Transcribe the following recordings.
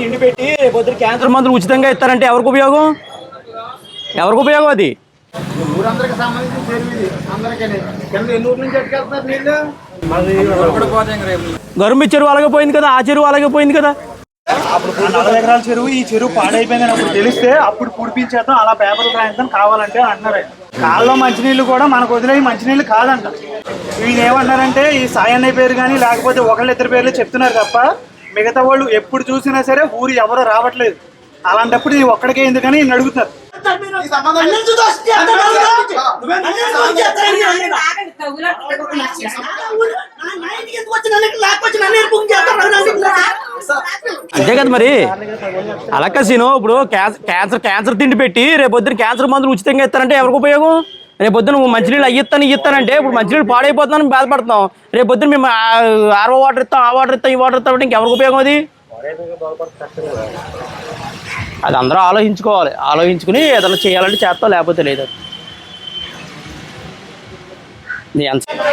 తిండి పెట్టి రేపొద్దు క్యాన్సర్ మందులు ఉచితంగా ఇస్తారంటే ఎవరికి ఉపయోగం? ఎవరికి ఉపయోగం అది? ఊరందరికి నీళ్ళు? గరుమి చెరువు అలాగే పోయింది కదా ఆ చెరువు అలాగే పోయింది కదా? అప్పుడు నలభై ఎకరాల చెరువు ఈ చెరువు పాడైపోయిందని అప్పుడు తెలిస్తే అప్పుడు పుడిపించేద్దాం అలా పేపర్లు రాయిద్దాం కావాలంటే అంటున్నారు. కాల్లో మంచినీళ్ళు కూడా మనకు వదిలేవి మంచినీళ్ళు కాదంట. వీళ్ళు ఏమన్నారంటే ఈ సాయన్నయ్య పేరు కానీ లేకపోతే ఒకళ్ళు ఇద్దరు పేర్లు చెప్తున్నారు తప్ప మిగతా వాళ్ళు ఎప్పుడు చూసినా సరే ఊరు ఎవరు రావట్లేదు. అలాంటప్పుడు ఈ ఒక్కడికే ఎందుకని ఈయన్ని అడుగుతారు. అంతే కదా మరి. అలా సీను ఇప్పుడు క్యాన్సర్ క్యాన్సర్ క్యాన్సర్ తిండి పెట్టి రేపొద్దున క్యాన్సర్ మందులు ఉచితంగా ఇస్తారంటే ఎవరికి ఉపయోగం? రేపొద్దున నువ్వు మంచినీళ్ళు అయ్యిస్తాను ఇస్తానంటే ఇప్పుడు మంచినీళ్ళు పాడైపోతున్నాను బాధపడుతున్నాం రేపొద్దున మేము ఆ- ఆర్ఓ వాటర్ ఇస్తాం ఆ వాటర్ ఇస్తాం ఈ వాటర్ ఇస్తాం అంటే ఇంకెవరికి ఉపయోగం అది? అది అందరూ ఆలోచించుకోవాలి. ఆలోచించుకుని ఏదైనా చేయాలంటే చేస్తాం లేకపోతే లేదు?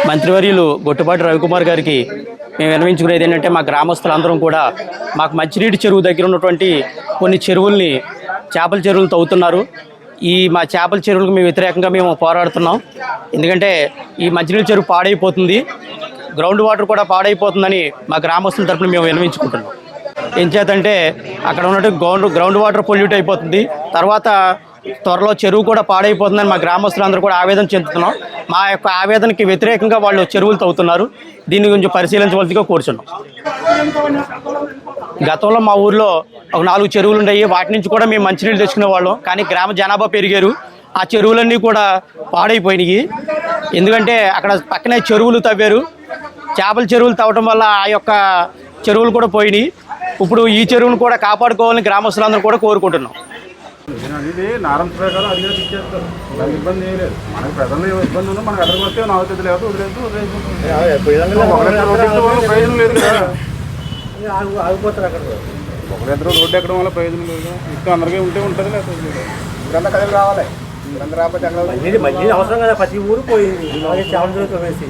మంత్రివర్యులు గొట్టుపాటి రవికుమార్ గారికి మేము విన్నవించుకునేది ఏంటంటే మా గ్రామస్తులందరం కూడా మాకు మంచినీటి చెరువు దగ్గర ఉన్నటువంటి కొన్ని చెరువుల్ని చేపల చెరువులు తవ్వుతున్నారు. ఈ మా చేపల చెరువులకు మేము వ్యతిరేకంగా మేము పోరాడుతున్నాం. ఎందుకంటే ఈ మంచినీళ్ళ చెరువు పాడైపోతుంది. గ్రౌండ్ వాటర్ కూడా పాడైపోతుందని మా గ్రామస్తుల తరఫున మేము విన్నవించుకుంటున్నాం. ఏం చేతంటే అక్కడ ఉన్నట్టు గ్రౌండ్ గ్రౌండ్ వాటర్ పొల్యూట్ అయిపోతుంది. తర్వాత త్వరలో చెరువు కూడా పాడైపోతుందని మా గ్రామస్తులందరూ కూడా ఆవేదన చెందుతున్నాం. మా యొక్క ఆవేదనకి వ్యతిరేకంగా వాళ్ళు చెరువులు తవ్వుతున్నారు. దీన్ని కొంచెం పరిశీలించవలసిగా కోరుచున్నాం. గతంలో మా ఊర్లో ఒక నాలుగు చెరువులు ఉన్నాయి వాటి నుంచి కూడా మేము మంచినీళ్ళు తెచ్చుకునే వాళ్ళం. కానీ గ్రామ జనాభా పెరిగారు. ఆ చెరువులన్నీ కూడా పాడైపోయినాయి. ఎందుకంటే అక్కడ పక్కనే చెరువులు తవ్వారు. చేపల చెరువులు తవ్వటం వల్ల ఆ యొక్క చెరువులు కూడా పోయినాయి. ఇప్పుడు ఈ చెరువును కూడా కాపాడుకోవాలని గ్రామస్తులందరూ కూడా కోరుకుంటున్నాం. ఇది నారం ప్రకారం అది ఇచ్చేస్తారు. దానికి ఇబ్బంది ఏం లేదు. మనకి ప్రజలు ఇబ్బంది ఉందో మనకి ఎక్కడికి వస్తే నవ్వుతుంది లేదు వదిలేదు ప్రయోజనం లేదు కదా. ఒకరిద్దరు రోడ్డు ఎక్కడం వల్ల ప్రయోజనం లేదు ఇంకా అందరికీ ఉంటే ఉంటుంది లేదు. ఇదంతా కథలు రావాలి. ఇదంతా రాకపోతే ఎక్కడ మంచి అవసరం కదా ప్రతి ఊరు పోయింది చెరువు వేసి.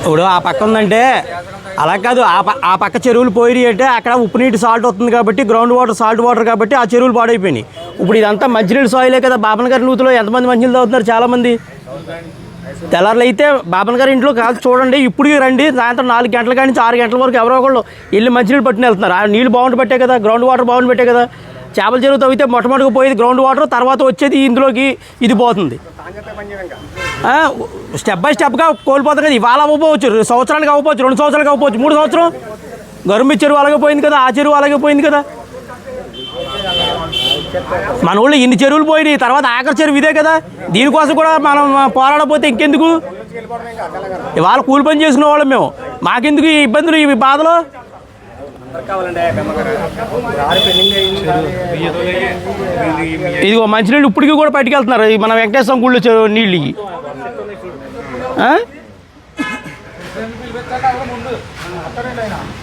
ఇప్పుడు ఆ పక్క ఉందంటే అలా కాదు ఆ ప- ఆ పక్క చెరువులు పోయి అంటే అక్కడ ఉప్పు నీటి సాల్ట్ వస్తుంది కాబట్టి గ్రౌండ్ వాటర్ సాల్ట్ వాటర్ కాబట్టి ఆ చెరువులు పాడైపోయినాయి. ఇప్పుడు ఇదంతా మంచినీళ్ళు సాయిలే కదా బాబన్ గారి నూతిలో ఎంతమంది మంచినీళ్ళు తాగుతున్నారు చాలామంది? తెల్లారులు అయితే బాబన్ గారి ఇంట్లో కాదు చూడండి ఇప్పుడు రండి సాయంత్రం నాలుగు గంటల కాడి నుంచి ఆరు గంటల వరకు ఎవరో ఒకళ్ళు వెళ్ళి మంచినీళ్ళు పట్టుకుని వెళ్తున్నారు. ఆ నీళ్ళు బాగుండి పెట్టే కదా గ్రౌండ్ వాటర్ బాగుండి పెట్టే కదా. చేపల చెరువు తవ్వితే మొట్టమొదటిగా పోయేది గ్రౌండ్ వాటర్ తర్వాత వచ్చేది ఇందులోకి ఇది పోతుంది. స్టెప్ బై స్టెప్గా కోల్పోతుంది కదా ఇవాళ అవ్వకపోవచ్చు సంవత్సరానికి సంవత్సరాలకు అవ్వకపోవచ్చు రెండు సంవత్సరాలకు అవ్వకపోవచ్చు మూడు సంవత్సరం? గరుమి చెరువు అలాగే పోయింది కదా ఆ చెరువు అలాగే పోయింది కదా. మన ఊళ్ళో ఇన్ని చెరువులు పోయినాయి తర్వాత ఆఖరి చెరువు ఇదే కదా. దీనికోసం కూడా మనం పోరాడపోతే ఇంకెందుకు? ఇవాళ కూలి పని చేసుకునే వాళ్ళం మేము. మాకెందుకు ఈ ఇబ్బందులు ఈ బాధలు? ఇదిగో మంచినీళ్ళు ఇప్పటికీ కూడా పట్టుకెళ్తున్నారు. మన వెంకటేశ్వరం గుళ్ళు నీళ్ళు?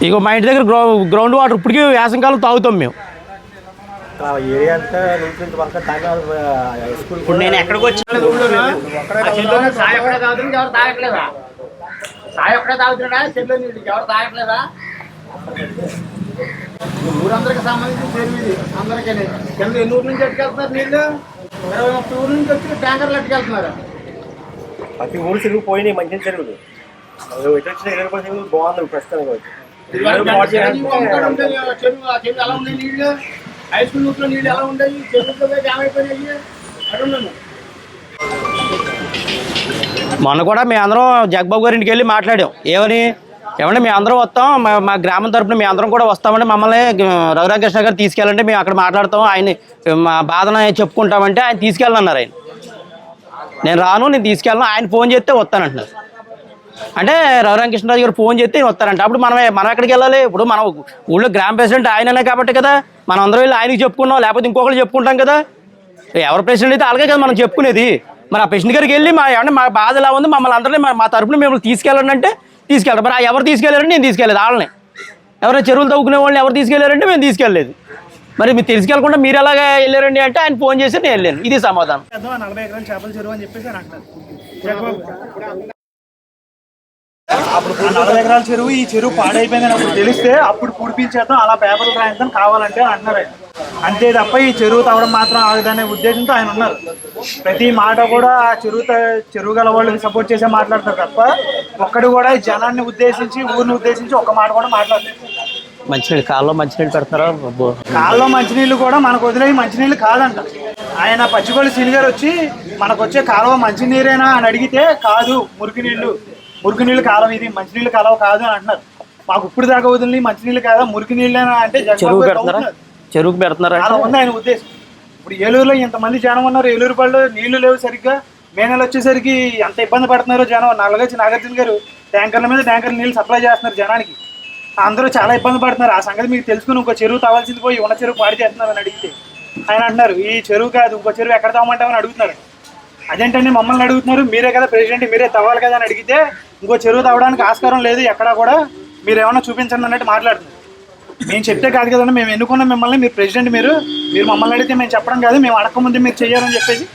ఇగో మా ఇంటి దగ్గర గ్రౌ గ్రౌండ్ వాటర్ ఇప్పటికీ వేసంకాలం తాగుతాం మేము. ఇప్పుడు నేను ఎక్కడికి వచ్చి ఊరందరికి సంబంధించిన చెరువు ఇది. అందరికీ కింద ఎన్ని ఊరు నుంచి ఎట్టుకెళ్తున్నారు నీళ్ళు? ఇరవై ముప్పై ఊరు నుంచి వచ్చి ట్యాంకర్లు ఎట్టుకెళ్తున్నారు. ప్రతి ఊరు చెరువు పోయినాయి మంచి చెరువులు. అది ఎటు వచ్చిన ఇరవై చెరువులు బాగుంది ప్రస్తుతానికి వచ్చి చెరువు అమ్ముతాడు ఉంటే చెరువు ఆ చెరువు ఎలా ఉంది నీళ్ళు? హై స్కూల్ నీళ్ళు ఎలా ఉండేవి చెరువులో ఏమైపోయినాయి అడుగున్నాను మొన్న కూడా మేము అందరం జగబాబు గారి ఇంటికి వెళ్ళి మాట్లాడాం. ఏమని? ఏమంటే మేము అందరం వస్తాం. మా మా గ్రామం తరపున మేము అందరం కూడా వస్తామంటే మమ్మల్ని రఘురాకృష్ణ గారు తీసుకెళ్ళంటే మేము అక్కడ మాట్లాడతాం. ఆయన మా బాధను చెప్పుకుంటామంటే ఆయన తీసుకెళ్ళన్నారు ఆయన. నేను రాను నేను తీసుకెళ్ళను. ఆయన ఫోన్ చేస్తే వస్తానంటున్నారు. అంటే రఘురామకృష్ణరాజు గారు ఫోన్ చేస్తే వస్తారంట. అప్పుడు మనం మనం ఎక్కడికి వెళ్ళాలి? ఇప్పుడు మనం ఊళ్ళో గ్రామ ప్రెసిడెంట్ ఆయననే కాబట్టి కదా. మనం అందరం వెళ్ళి ఆయనకి చెప్పుకున్నాం. లేకపోతే ఇంకొకరు చెప్పుకుంటాం కదా. ఎవరు ప్రెసిడెంట్ అయితే అలాగే కదా మనం చెప్పుకునేది. మరి ఆ ప్రెసిడెంట్ గారికి వెళ్ళి మా ఏమన్నా మా బాధ ఎలా ఉంది? మమ్మల్ని అందరినీ మా- తరఫున తరపున మిమ్మల్ని తీసుకెళ్ళండి అంటే తీసుకెళ్ళారు మరి ఎవరు తీసుకెళ్ళారంటే నేను తీసుకెళ్ళలేదు వాళ్ళని. ఎవరైనా చెరువులు తవ్వుకునే వాళ్ళని ఎవరు తీసుకెళ్ళారంటే మేము తీసుకెళ్ళలేదు మరి మీరు తీసుకెళ్ళకుండా మీరు ఎలాగ వెళ్ళారండి అంటే ఆయన ఫోన్ చేసి నేను వెళ్ళాను. ఇది సమాధానం నలభై ఎకరాలు చేపల చెరువు అని చెప్పేసి అని అంటారు అప్పుడు నలభై ఎకరాల చెరువు ఈ చెరువు పాడైపోయిందని అప్పుడు తెలిస్తే అప్పుడు పుడిపించేద్దాం అలా పేపర్లు రాయిద్దాం కావాలంటే అన్నారు ఆయన. అంతే తప్ప ఈ చెరువు తవ్వడం మాత్రం ఆగదనే ఉద్దేశంతో ఆయన ఉన్నారు. ప్రతి మాట కూడా ఆ చెరువు చెరువు గల వాళ్ళకి సపోర్ట్ చేసే మాట్లాడతారు తప్ప ఒక్కడు కూడా ఈ జనాన్ని ఉద్దేశించి ఊరిని ఉద్దేశించి ఒక్క మాట కూడా మాట్లాడలేదు. మంచినీళ్ళు కాల్లో మంచినీళ్ళు పెడతారా? కాల్లో మంచినీళ్ళు కూడా మనకు వదిలేయి మంచినీళ్ళు కాదంట. ఆయన పచ్చిగొల్లి సీని గారు వచ్చి మనకు వచ్చే కాలువ మంచినీరేనా అని అడిగితే కాదు మురికి నీళ్ళు మురికి నీళ్ళు కాలువ ఇది మంచినీళ్ళు కాలువ కాదు అని అంటున్నారు. మాకు ఇప్పుడు దాకా వదిలి మంచినీళ్ళు కాదా మురికి నీళ్ళేనా అంటే చెరువు పెడుతున్నారా. చెరువుకి పెడుతున్నారా అలా ఉంది ఆయన ఉద్దేశం. ఇప్పుడు ఏలూరులో ఇంతమంది జనం ఉన్నారు ఏలూరు పళ్ళు నీళ్ళు లేవు సరిగ్గా. మే నెల వచ్చేసరికి ఎంత ఇబ్బంది పడుతున్నారో జనం. నల్లగచ్చి నాగార్జున గారు ట్యాంకర్ల మీద ట్యాంకర్ నీళ్ళు సప్లై చేస్తున్నారు జనానికి. అందరూ చాలా ఇబ్బంది పడుతున్నారు. ఆ సంగతి మీకు తెలుసుకుని ఇంకో చెరువు తవ్వాల్సింది పోయి ఉన్న చెరువు పాడి చేస్తున్నారు అని అడిగితే. ఆయన అంటున్నారు ఈ చెరువు కాదు ఇంకో చెరువు ఎక్కడ తవ్వమంటామని అడుగుతున్నారు. అదేంటండి మమ్మల్ని అడుగుతున్నారు? మీరే కదా ప్రెసిడెంట్ మీరే తవ్వాలి కదా అని అడిగితే ఇంకో చెరువు తవ్వడానికి ఆస్కారం లేదు ఎక్కడా కూడా. మీరు ఏమైనా చూపించండి అన్నట్టు మాట్లాడుతున్నారు. మేము చెప్తే కాదు కదండి మేము ఎన్నుకున్న మిమ్మల్ని మీరు ప్రెసిడెంట్ మీరు. మీరు మమ్మల్ని అడిగితే మేము చెప్పడం కాదు మేము అడగకముందే మీరు చెయ్యాలని చెప్పేసి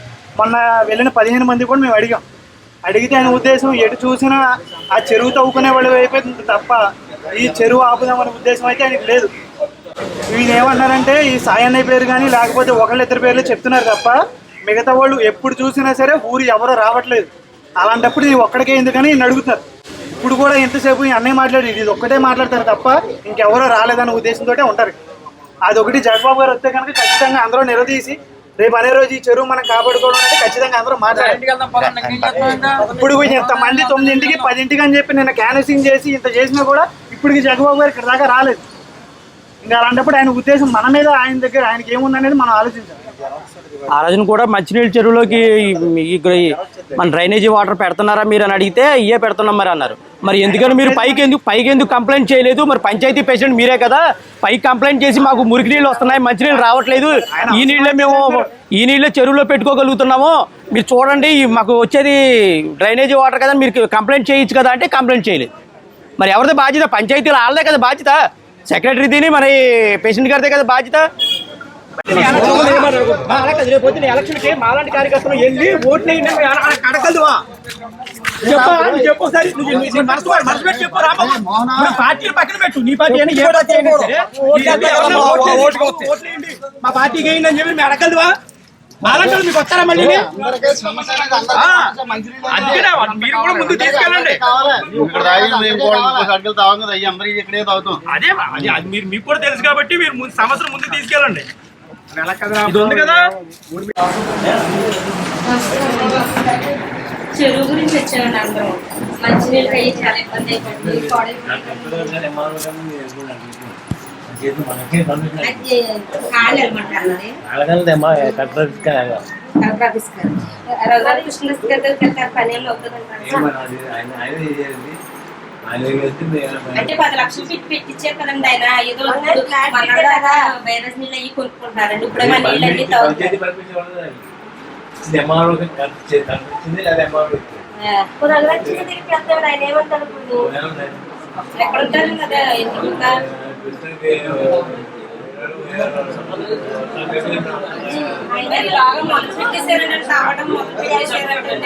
మొన్న వెళ్ళిన పదిహేను మంది కూడా మేము అడిగాం. అడిగితే ఆయన ఉద్దేశం ఎటు చూసినా ఆ చెరువు తవ్వుకునే వాళ్ళు అయిపోతుంది తప్ప ఈ చెరువు ఆపుదామనే ఉద్దేశం అయితే ఆయనకి లేదు. ఈయన ఏమన్నారంటే ఈ సాయన్నయ్య పేరు కానీ లేకపోతే ఒకళ్ళిద్దరు పేర్లు చెప్తున్నారు తప్ప మిగతా వాళ్ళు ఎప్పుడు చూసినా సరే ఊరు ఎవరో రావట్లేదు. అలాంటప్పుడు ఇది ఒక్కడికే ఎందుకని నేను అడుగుతారు ఇప్పుడు కూడా ఎంతసేపు ఈ అన్నయ్య మాట్లాడి ఇది ఒక్కటే మాట్లాడతారు తప్ప ఇంకెవరో రాలేదన్న ఉద్దేశంతో ఉంటారు. అదొకటి జగబాబు గారు వస్తే కనుక ఖచ్చితంగా అందరూ నిలదీసి రేపు అనే రోజు ఈ చెరువు మనం కాపాడుకోవడం అంటే ఖచ్చితంగా అందరూ మాట్లాడాలి. ఇప్పుడు ఇంతమంది తొమ్మిదింటికి పదింటికి అని చెప్పి నిన్న క్యాన్వసింగ్ చేసి ఇంత చేసినా కూడా ఇప్పటికి జగబాబు గారు ఇక్కడ దాకా రాలేదు. ఇంకా అలాంటప్పుడు ఆయన ఉద్దేశం మన మీద ఆయన దగ్గర ఆయనకి ఏముందనేది మనం ఆలోచించాలి. ఆ రోజున కూడా మంచినీళ్ళ చెరువులోకి మన డ్రైనేజీ వాటర్ పెడుతున్నారా మీరు అని అడిగితే ఇయే పెడుతున్నాం మరి అన్నారు. మరి ఎందుకని మీరు పైకి ఎందుకు పైకి ఎందుకు కంప్లైంట్ చేయలేదు? మరి పంచాయతీ ప్రెసిడెంట్ మీరే కదా పైకి కంప్లైంట్ చేసి మాకు మురికి నీళ్ళు వస్తున్నాయి మంచినీళ్ళు రావట్లేదు. ఈ నీళ్ళే మేము ఈ నీళ్ళే చెరువులో పెట్టుకోగలుగుతున్నాము? మీరు చూడండి మాకు వచ్చేది డ్రైనేజీ వాటర్ కదా మీరు కంప్లైంట్ చేయొచ్చు కదా అంటే కంప్లైంట్ చేయలేదు. మరి ఎవరిది బాధ్యత? పంచాయతీలో వాళ్ళదే కదా బాధ్యత. సెక్రటరీదిని మరి పేషెంట్ గారిదే కదా బాధ్యత. మాలాంటి కార్యకర్తలు వెళ్ళి ఓట్లు అడగలదువా చెప్పు చెప్పు ఒకసారి నువ్వు మనసు మనసు పెట్టి చెప్పు పార్టీని పక్కన పెట్టు నీ పార్టీ అని ఏ పార్టీ అయినా మా పార్టీకి వేయండి అని చెప్పి మేము అడగలదువా మాలంటారు మీకు వస్తారా మళ్ళీ అందుకనే మీరు కూడా ముందు తీసుకెళ్ళండి ఇక్కడే తాగుతాం అదే అది మీరు మీకు కూడా తెలుసు కాబట్టి మీరు ముందు సంవత్సరం ముందు తీసుకెళ్ళండి. చెరువు గురించి వచ్చామండి అందరం. మంచినీళ్ళు అయ్యి చాలా ఇబ్బంది అయిపోయింది. గారి దగ్గరికి వెళ్తారు పని ఏమి అవుతుంది అంటే పది లక్షలు పెట్టి పెట్టించారు కదండి ఆయన ఏదో వైరస్ నీళ్ళు అయ్యి కొనుక్కుంటారండి ఇప్పుడే మన నీళ్ళు అన్ని ఎక్కడ ఉంటారు కదా ఎందుకు ఆయన మొదలు పెట్టేశారంటే తాగడం మొదలు పెట్టేశారంటే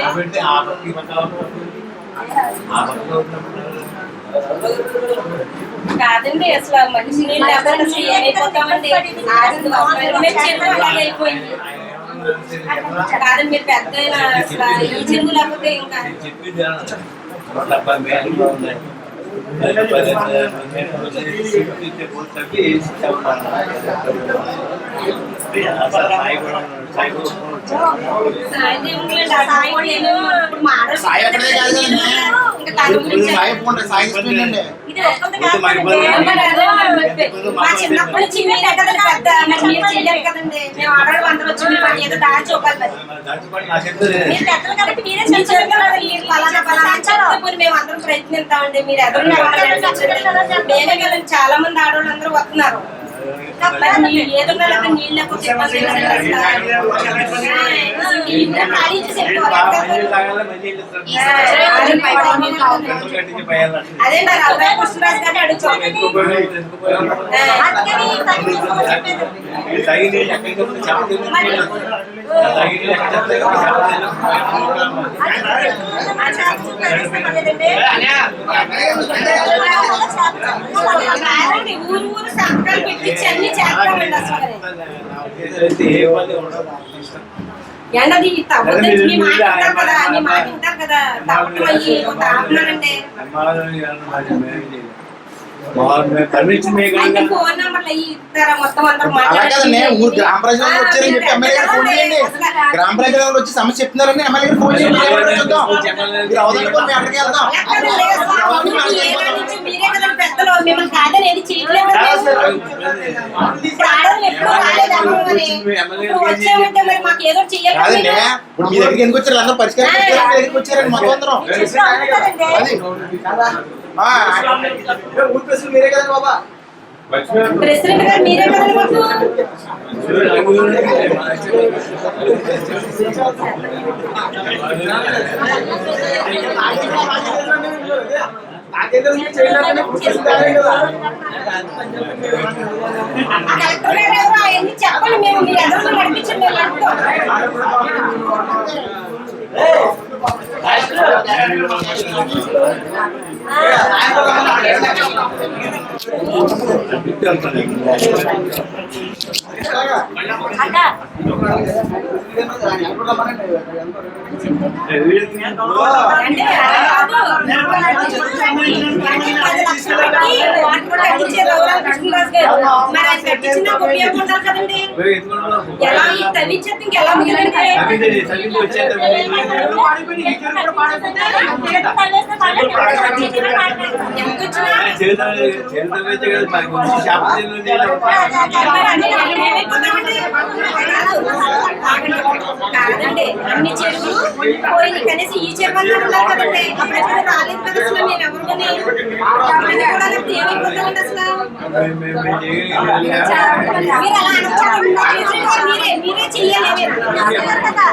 కాదండి అసలు మనిషి నీళ్ళు లేకపోతే అసలు ఏమైపోతామండి ఆడింది అవసరమే చెరువు అలాగే అయిపోయింది కాదండి మీరు పెద్ద అయినా అసలు ఈ చెరువు లేకపోతే ఇంకా సాయం ఏముందండి? ఆ సాయం దాని గురించి ఇది మా చిన్నప్పటి నుంచి మీరు పెద్ద మరి మీరు చెయ్యాలి కదండి మేము ఆడవాళ్ళు అందరూ వచ్చి మీ పని ఏదో దాచి చూపాలి మరి మీరు పెద్దలు కాబట్టి మీరే చెప్పారు కదా మీరు పలానా పలానా మేము అందరం ప్రయత్నిస్తామండి మీరు ఎదురు మేమే వెళ్ళండి చాలా మంది ఆడవాళ్ళు అందరూ వస్తున్నారు. మరి నీ- ఏదున్నా లేకపోతే నీళ్ళు లేకపోతే ఇబ్బంది లేదు అసలు. ఆ, ఇంట్లో ఖాళీ చేసి వెళ్ళిపోవాలి. ఆ, అది బయట నీళ్ళు తాగుతారు. అదే మరి అబ్బాయి కృష్ణరాజు గారిని అడుగుతాం అందుకని తను తీసుకోమని చెప్పేది. కాదండి, ఊరు ఊరు సంతకాలు పెట్టించి అన్ని చేస్తామండి అసలు ఎండది తప్పదు మీ మాట వింటారు కదా మీ మాట వింటారు కదా తప్పటం అయ్యి కొంత ఆపమానండి ఊరు గ్రామ ప్రజలు వచ్చారని చెప్పి ఎమ్మెల్యే గారు ఫోన్ చేయండి. గ్రామ ప్రజలు వచ్చి సమస్య చెప్తున్నారని ఎమ్మెల్యే గారు ఫోన్ చేయండి. మీరు అక్కడికి వెళ్దాం? ఇప్పుడు మీ దగ్గరికి ఎందుకు వచ్చారు? అందరూ పరిష్కారం వచ్చారండి మొత్తం అందరం. ఇప్పుడు అవును కదండి. అది ఆ, ఊరు ప్రజలు మీరే కదండి బాబా ప్రెసిడెంట్ గారు మీరే కదండి మాకు ఆ కలెక్టర్ గారు ఎవరు అవన్నీ చెప్పండి మేము మీరు ఎదురు నడిపించండి ఎలా తవ్వించేది ఇంకెలా మిగిలింది కాదండి అన్ని చెరువులు పోయింది కనీసం ఈ చెరువు కదండి అప్పుడు ఎప్పుడు రాలేదు కదా అసలు అసలు మీరు అలా మీరే మీరే చెయ్యాలి కదా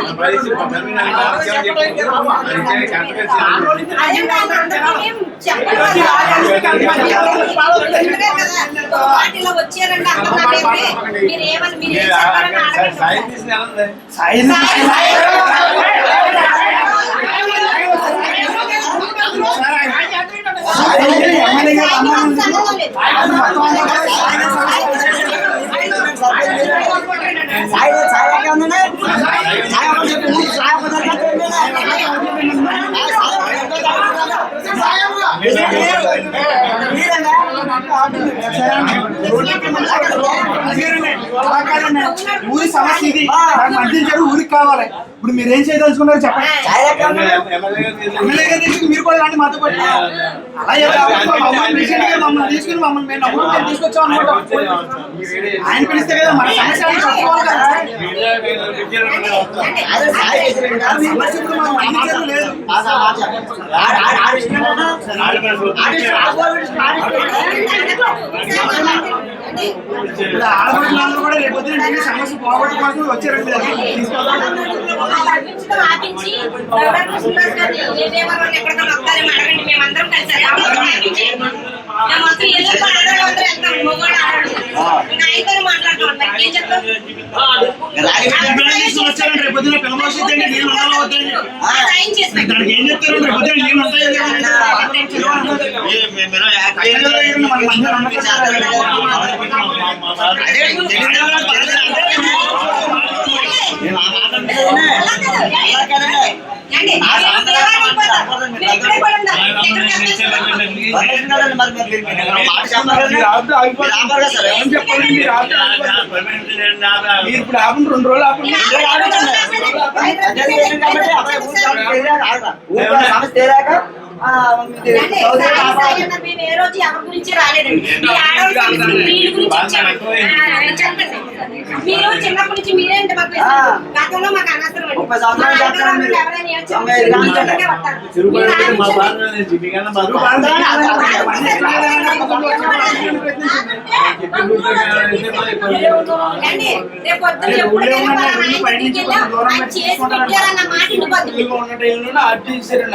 వచ్చారండి. మీరు ఏమని మీరు ఏం అడగండి సాయి ఎమ్మెల్యే గారు అన్నారు. సంబంధం లేదు. ఊరి సమస్య ఇది ఊరికి కావాలి. ఇప్పుడు మీరు ఏం చేయదలుచుకున్నారు చెప్పండి. మీరు కూడా రండి మాతో పాటు. అలా తీసుకుని మమ్మల్ని తీసుకొచ్చాం ఆయన పిలిస్తే కదా మన సమస్య కూడా రేపు సమస్య పోగొట్టుకోవడానికి వచ్చారండి ఆపించడం ఆపించి రఘురామ కృష్ణరాజు గారిని ఏ దేవాలయం వాళ్ళు ఎక్కడికైనా వస్తారేమో అడగండి మేమందరం కలిసి అందరం ఆపించి మేము మొత్తం ఏదో ఒక ఆడవాళ్ళు అందరూ వెళ్తాం మగవాడు ఆడాడు ఇంకా ఆయనతో మాట్లాడతాం మరి ఏం చెప్తాం వచ్చారండి రేపు పొద్దున పిల్లమోసిద్దండి నీళ్ళు ఉండాలో వద్దండి ఆ సాయం చేస్తాం దానికి ఏం చెప్తారు రేపు పొద్దున నీళ్ళు ఉంటాయో లేవో మీరు ఇప్పుడు ఆపండి రెండు రోజులు ఆపండి మేము ఏ రోజు ఎవరి గురించి రాలేదండి మీ ఆడవాళ్ళ గురించి మీరు చిన్నప్పటి నుంచి మీరే అంటే మాకు. గతంలో మాకు అనవసరం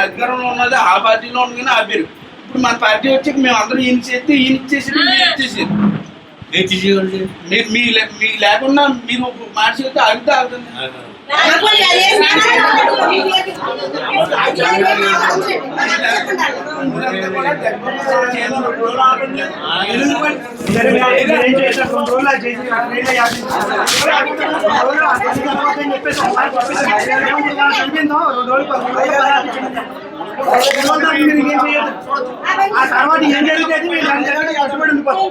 అధికారంలో ఉన్నది ఆ పార్టీలో ఉండగానే ఆపారు ఇప్పుడు మన పార్టీ వచ్చి మేము అందరూ ఈయన చేస్తే ఈయన ఇచ్చేసారు మీరు ఇచ్చేసారు. మీరు మీ మీ లేకుండా మీరు ఒక చేసిన తర్వాత అని చెప్పేసి రెండు రోజులు పది రోజులు రెండు రోజులు దాకా మీరు ఇంకేం చేయొద్దు. ఆ తర్వాత ఏం జరుగుతుంది మీరు దాని తర్వాత కష్టపడి ఉండిపోతారు.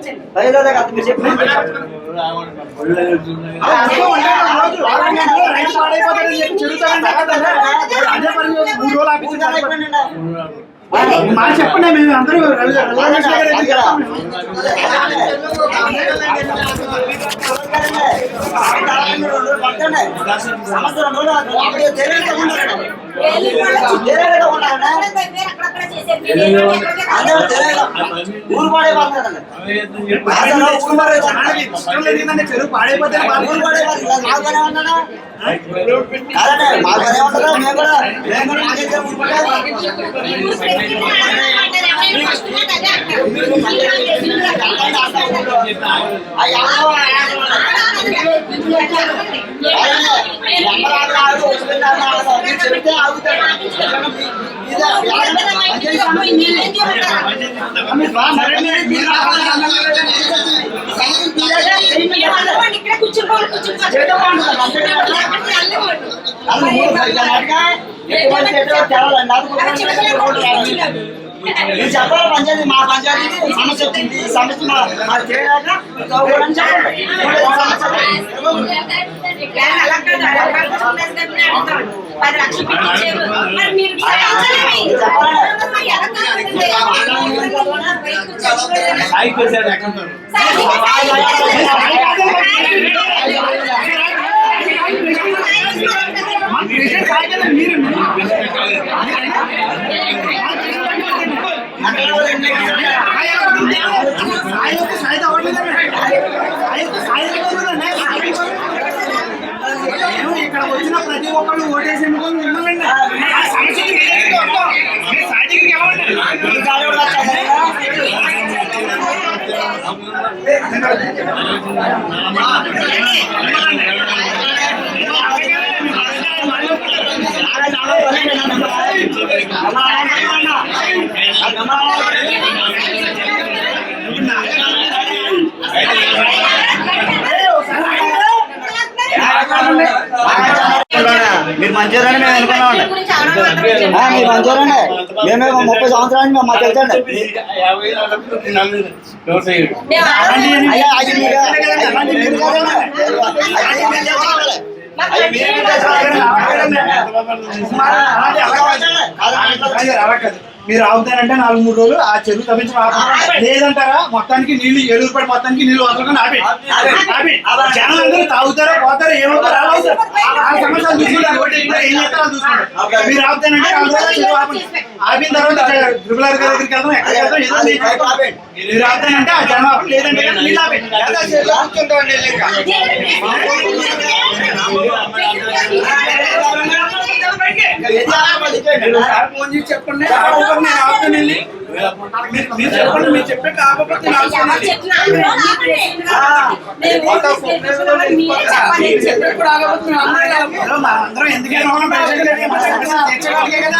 ఆ, అందులో ఉండాలి ఆ రోజు. వారం రోజులు రైతు పాడైపోతాడని చెప్పి చెడుతారని చెప్పదండి. అదే పని మూడు రోజులు ఆపించి మాట చెప్పండి మేము అందరూ ఎక్కడికి ఊరు పాడే వాళ్ళండి చాలా ఇష్టం లేదు ఏంటంటే చెరువు పాడైపోతే ఊరు పాడే వాళ్ళు మాకు ఉన్నాడా కాదండి మాకు పనే ఉంటుందా మేము కూడా మేము కూడా మాకైతే ఊరు పాడే న్యూస్ పెట్టింది అంటారు, ఎవరైనా వస్తున్నారు అదే అంటారు. ఆ ఎవరో చెప్తే ఆగుతాడు ఇక్కడ కూర్చుకోవాలి మీరు చెప్పాలి పంచాయతీ మా పంచాయతీ సమస్య వచ్చింది. ఈ సమస్య చెప్పండి. ఇక్కడ వచ్చిన ప్రతి ఒక్కళ్ళు ఓటేసి ఎన్నుకొని ఉన్నామండి ఆ సమస్యకి మీరేంటి వస్తాం? మీరు మంచివారని మేము అనుకున్నామండి మీరు మంచివారండి మేము ముప్పై సంవత్సరాలు మేము మాకు తెలుసండి. అయ్యా అది మీరు మీరు ఆగుతారంటే నాలుగు మూడు రోజులు ఆ చెరువు తప్పించి ఆపండి. లేదంటారా? మొత్తానికి నీళ్ళు ఏలూరు పడి మొత్తానికి నీళ్ళు వదలకుండా ఆపి ఆపి జనం అందరూ తాగుతారో పోతారో ఏమవుతారో? అలా ఆ సమస్యలు చూసుకుంటారు. ఒకటి ఇంకా ఏం చేస్తారో అది చూసుకుంటారు మీరు ఆపండి. ఆపిన తర్వాత ట్రిపుల్ ఆర్ దగ్గరికి వెళ్దాం ఎక్కడికి వెళ్దాం ఏదో ఆపుతానంటే ఆ జనం ఆపండి లేదంటే ఫోన్ చేసి చెప్పండి నేను ఆపుతాను వెళ్ళి. మీరు చెప్పండి మీరు చెప్పే కాకపోతే అందరూ ఎందుకైనా తీర్చగలిగే కదా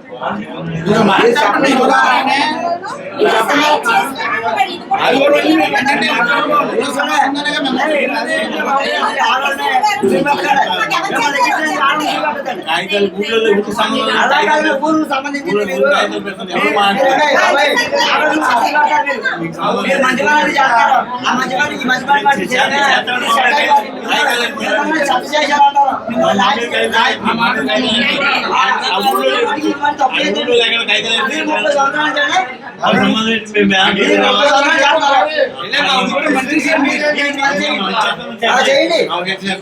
రమ్మనండి. ఎందుకు తిడతారా? ఆ, అది మీద. అది ఎందుకు ఎందుకు మాట్లాడతారా? ఎందుకు మీరు ఎలా మాట్లాడతారా? మాట్లాడితే ఎలాగంటే ఎందుకు తిడతారా? ఎందుకు చెప్పలేదు? డబ్బులు చెప్పలేదు. మీరు మా ఎవరికి పట్టలేదు. చేయాలనా? మన దగ్గర మాత్రం మాట్లాడదాం, మాట్లాడదాం. ఓటింగ్ ఆపండి. మీరు చెప్పండి ఈ ఉదాహరణ అది కూడా వెళ్ళి మీరు వెంటనే అలాగే ఊరు సంబంధించి మీరు- మీరు- మీరు- మీరు మీరు మంచి పని చేస్తారు ఆ మంచి పని ఈ మంచి పని పట్టి చేస్తే ఇది సెట్ అయిపోతుంది. మిమ్మల్ని తప్పు చేశారంటారు. మిమ్మల్ని లాగి- ఈ మంచి తప్పు చేస్తే మీరు ముప్పై సంవత్సరాలు చేయండి. మీరు ముప్పై సంవత్సరాలు చేస్తారు. మంత్రి సీఎం మీరు అలా చేయండి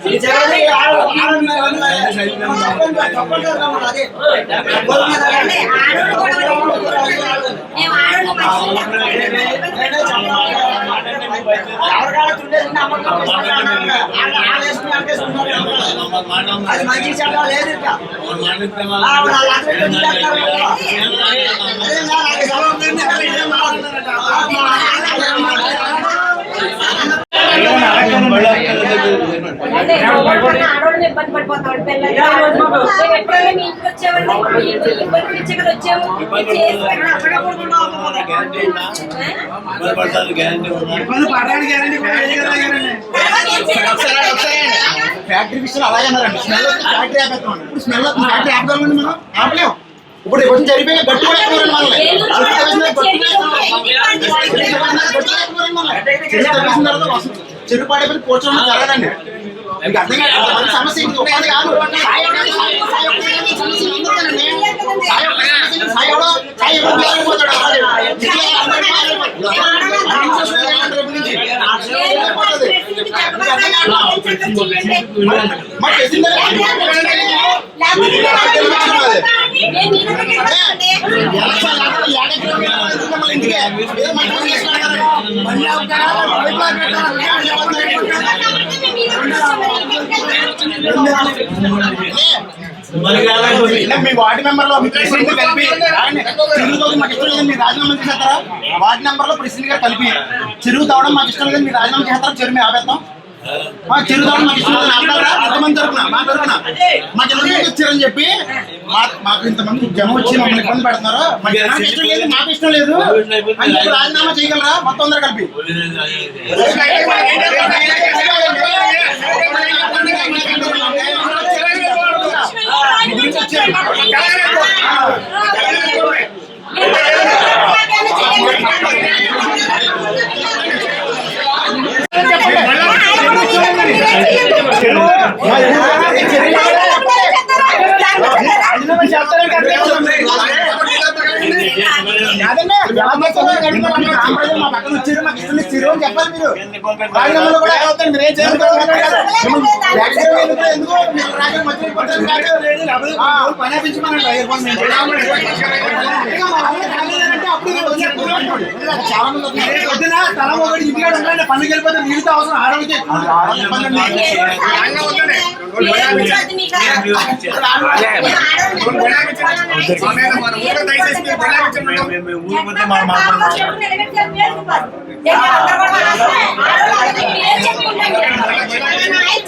ఇది చేయాలి, ఆడ- ఆడ మీద ఉంది మరి. తప్పకుండా- తప్పకుండా రమ్మని అదే. గోల్ మీద అంటే ఆడోళ్ళు కూడా మేము ఆడోళ్ళు మంచిగా ఎవరికాడ తుండేసి నమ్మకం చేసుకుంటారు. వాళ్ళు ఆడేసుకుని అనిపిస్తున్నారు. అది మంచి చెడ్డ లేదు ఇంకా. ఆ, వాళ్ళు అలా అక్కడ వదిలేస్తారు ఇంకా. అదే నా- నాకు సెలవు ఉందండి. అక్కడ ఇదేం మాట్లాడుతున్నారట. ఆ, మా అంటే ఎవరికన్నా ఆడోళ్ళని ఇబ్బంది పడిపోతాడు పిల్లలు మేము ఎప్పుడైనా మీ ఇంటికి వచ్చామండి మీ ఇంటికి ఇబ్బంది ఇచ్చే కదా వచ్చాము మీరు చేసి పెట్టండి. అక్కడే పడుకుంటాం ఇబ్బంది పడడానికి గ్యారంటీ కూడా లేదు కదా గ్యారంటీ. ఫ్యాక్టరీ విషయాలు అలాగే అన్నారండి స్మెల్ వస్తే ఫ్యాక్టరీ ఆపేస్తామండి ఇప్పుడు స్మెల్ వస్తుంది ఫ్యాక్టరీ ఆపగలమండి మనం ఆపలేం ఇప్పుడు కొంచెం జరిపోయి గట్టి కూడా ఎక్కువ మనల్ని చెరుకు తవ్వేసిన గట్టి కూడా ఎక్కువ మనల్ని. చెరుకు పాడైపోయి కూర్చోవడం జరగదండి. సమస్య ఒక్కటి కాదు సాయి మా ప్రెసిడెంట్ మీ వార్డు మెంబర్లో మీ ప్రెసిడెంట్ కలిపి. ఆయన్ని చెరువు తవ్వడం మాకు ఇష్టం లేదు మీరు రాజీనామా చేస్తారా వార్డు మెంబర్లో ప్రెసిడెంట్ గారు కలిపి. చెరువు తవ్వడం మాకు ఇష్టం లేదు మీరు రాజీనామా చేస్తారా చెరువు మేము ఆపేస్తాం మా తవ్వడం మాకు ఇష్టం ఎంతమంది తరపున మా తరపున మాకు ఎంతమంది వచ్చారని చెప్పి మా- మాకు ఇంతమంది జనం వచ్చి మమ్మల్ని ఇబ్బంది పెడుతున్నారు మాకు జనానికి ఇష్టం లేదు మాకు ఇష్టం లేదు. అని చెప్పి రాజీనామా చేయగలరా? మొత్తం అందరు కలిపి. రాజీనామా చేస్తారని చెప్పాలి మీరు రాజీనామాలో కూడా అవుతారు మీరు ఏం చేయాలి పని ఆపించమనండి ఎయిర్పోర్ట్ తల ఒకటి ఇంటికాడ ఉండాలంటే పనులకు వెళ్ళిపోతే మిగతా అవసరం ఆరోగ్యం పని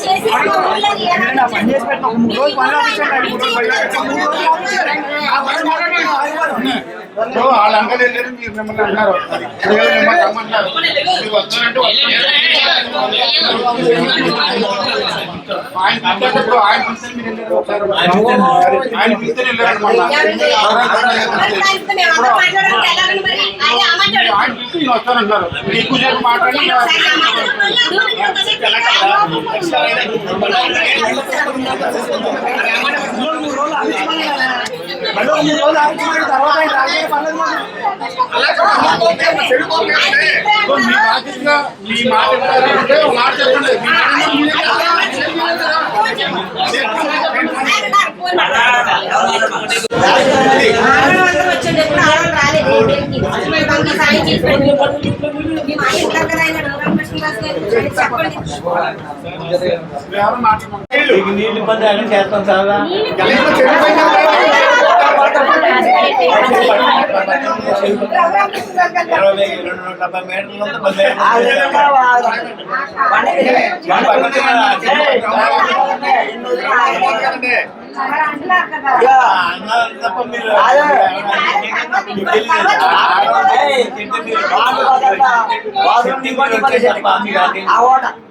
చేసి పెట్టిన ఒక పని మూడు రోజులు పని వాళ్ళు అంకలు వెళ్ళారు మీరు మిమ్మల్ని అన్నారు. మిమ్మల్ని రమ్మన్నారు మీరు ఆయన పిలిచేటప్పుడు ఆయన పిలిస్తే మీరు వెళ్ళారు ఒకసారి ఆయన పిలిస్తే వెళ్ళారు మళ్ళా. ఆయన పిలిస్తే నేను వస్తానంటారు మీరు ఎక్కువసేపు మాట్లాడి మూడు రోజులు ఆపించమని మళ్ళీ ఒక మూడు రోజులు ఆపించమని తర్వాత ఆయన రాజకీయ పనులు మాత్రం. ఇదిగో మీ బాధ్యతగా మీ మాట వింటారంటే ఒక మాట చెప్పండి మీ మాట మీరే వచ్చేటప్పుడు ఆడవాళ్ళు రాలేదు ఇంటికి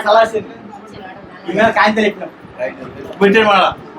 సలహాసింది ఇంకా కాంతి పెట్టారు మళ్ళా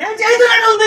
నేను చేస్తున్నాను. ఉంది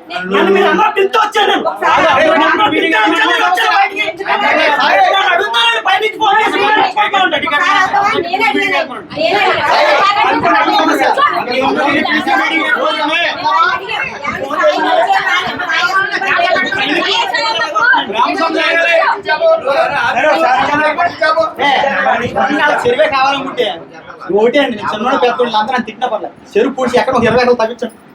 చెరువే కావాలనుకుంటే. ఓటే అండి చిన్న పెద్ద అందరూ తిట్టిన పర్లేదు. చెరువు పూడ్చి ఎక్కడ ఇరవై తగ్గించండి.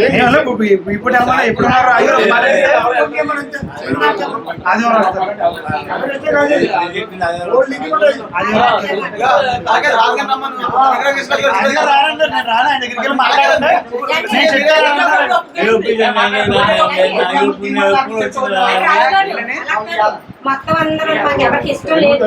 ఇప్పుడు ఇప్పుడు మొత్తం అందరూ మాకు ఎవరికి ఇష్టం లేదు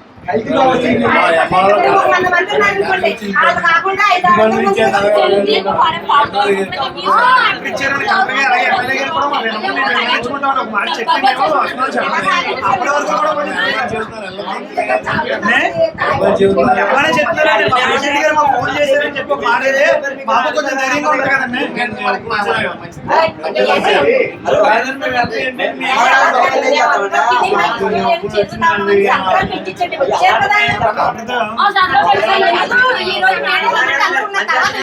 చెప్తున్నారండి మా ఫోన్ చేశారని చెప్పి ఒక మాట బాబు కొంచెం ధైర్యంగా ఉంటారు కదండి ఈ రోజు